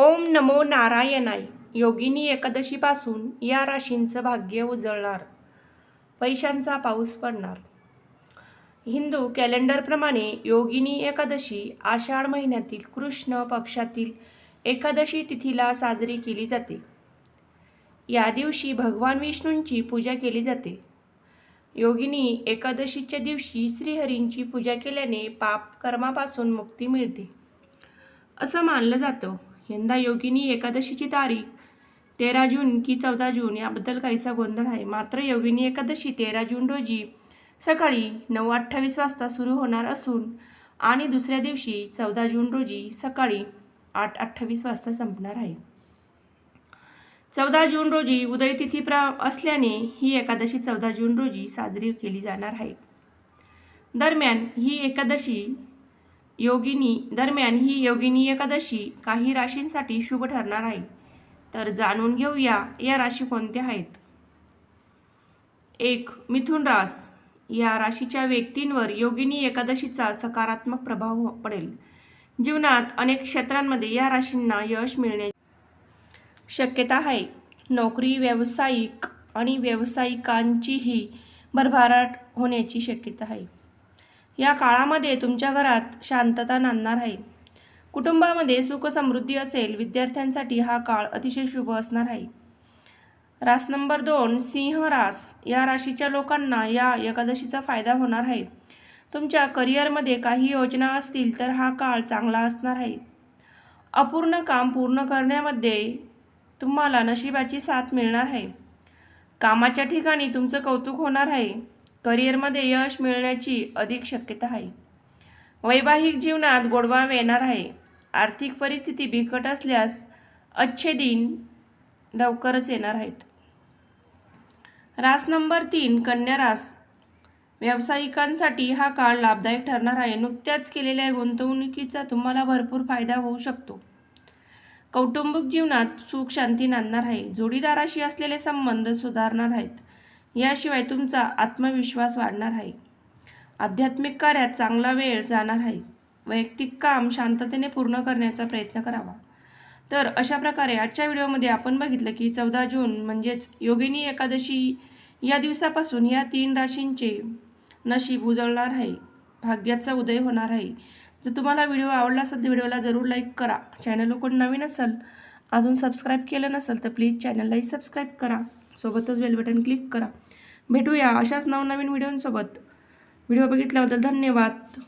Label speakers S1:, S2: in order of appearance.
S1: ओम नमो नारायणाय. योगिनी एकादशीपासून या राशींचं भाग्य उजळणार. पैशांचा पाऊस पडणार. हिंदू कॅलेंडरप्रमाणे योगिनी एकादशी आषाढ महिन्यातील कृष्ण पक्षातील एकादशी तिथीला साजरी केली जाते. या दिवशी भगवान विष्णूंची पूजा केली जाते. योगिनी एकादशीच्या दिवशी श्रीहरींची पूजा केल्याने पाप कर्मापासून मुक्ती मिळते. असं मानलं जातं. यंदा योगिनी एकादशीची तारीख तेरा जून की चौदा जून याबद्दल काहीसा गोंधळ आहे. मात्र योगिनी एकादशी तेरा जून रोजी सकाळी नऊ अठ्ठावीस वाजता सुरू होणार असून आणि दुसऱ्या दिवशी चौदा जून रोजी सकाळी आठ अठ्ठावीस वाजता संपणार आहे. चौदा जून रोजी उदयतिथी प्रा असल्याने ही एकादशी चौदा जून रोजी साजरी केली जाणार आहे. दरम्यान ही एकादशी योगिनी दरम्यान ही योगिनी एकादशी काही राशींसाठी शुभ ठरणार आहे. तर जाणून घेऊया या राशी कोणत्या आहेत. एक मिथुन रास. या राशीच्या व्यक्तींवर योगिनी एकादशीचा सकारात्मक प्रभाव पडेल. जीवनात अनेक क्षेत्रांमध्ये या राशींना यश मिळण्याची शक्यता आहे. नोकरी व्यावसायिक आणि व्यावसायिकांचीही भरभराट होण्याची शक्यता आहे. या काळामध्ये तुमच्या घरात शांतता नांदणार आहे. कुटुंबामध्ये सुख समृद्धी असेल विद्यार्थ्यांसाठी हा काळ अतिशय शुभ असणार आहे. रास नंबर दोन सिंह रास. या राशीच्या लोकांना या एकादशीचा फायदा होणार आहे. तुमच्या करिअरमध्ये काही योजना असतील तर हा काळ चांगला असणार आहे. अपूर्ण काम पूर्ण करण्यामध्ये तुम्हाला नशिबाची साथ मिळणार आहे. कामाच्या ठिकाणी तुमचं कौतुक होणार आहे. करिअरमध्ये यश मिळण्याची अधिक शक्यता आहे. वैवाहिक जीवनात गोडवा येणार आहे. आर्थिक परिस्थिती बिकट असल्यास अच्छे दिन लवकरच येणार आहेत. रास नंबर तीन कन्या रास. व्यावसायिकांसाठी हा काळ लाभदायक ठरणार आहे. नुकत्याच केलेल्या गुंतवणुकीचा तुम्हाला भरपूर फायदा होऊ शकतो. कौटुंबिक जीवनात सुख शांती नांदणार आहे. जोडीदाराशी असलेले संबंध सुधारणार आहेत. याशिवाय तुमचा आत्मविश्वास वाढणार आहे. आध्यात्मिक कार्यात चांगला वेळ जाणार आहे. वैयक्तिक काम शांततेने पूर्ण करण्याचा प्रयत्न करावा. तर अशा प्रकारे आजच्या व्हिडिओमध्ये आपण बघितलं की चौदा जून म्हणजेच योगिनी एकादशी या दिवसापासून या तीन राशींचे नशीब उजळणार आहे. भाग्याचा उदय होणार आहे. जर तुम्हाला व्हिडिओ आवडला असेल तर व्हिडिओला जरूर लाईक करा. चॅनल कोण नवीन असेल अजून सबस्क्राईब केलं नसेल तर प्लीज चॅनललाही सबस्क्राईब करा. सोबतच बेल बटन क्लिक करा. भेटूया अशाच नवनवीन व्हिडिओंसोबत. व्हिडिओ बघितल्याबद्दल धन्यवाद.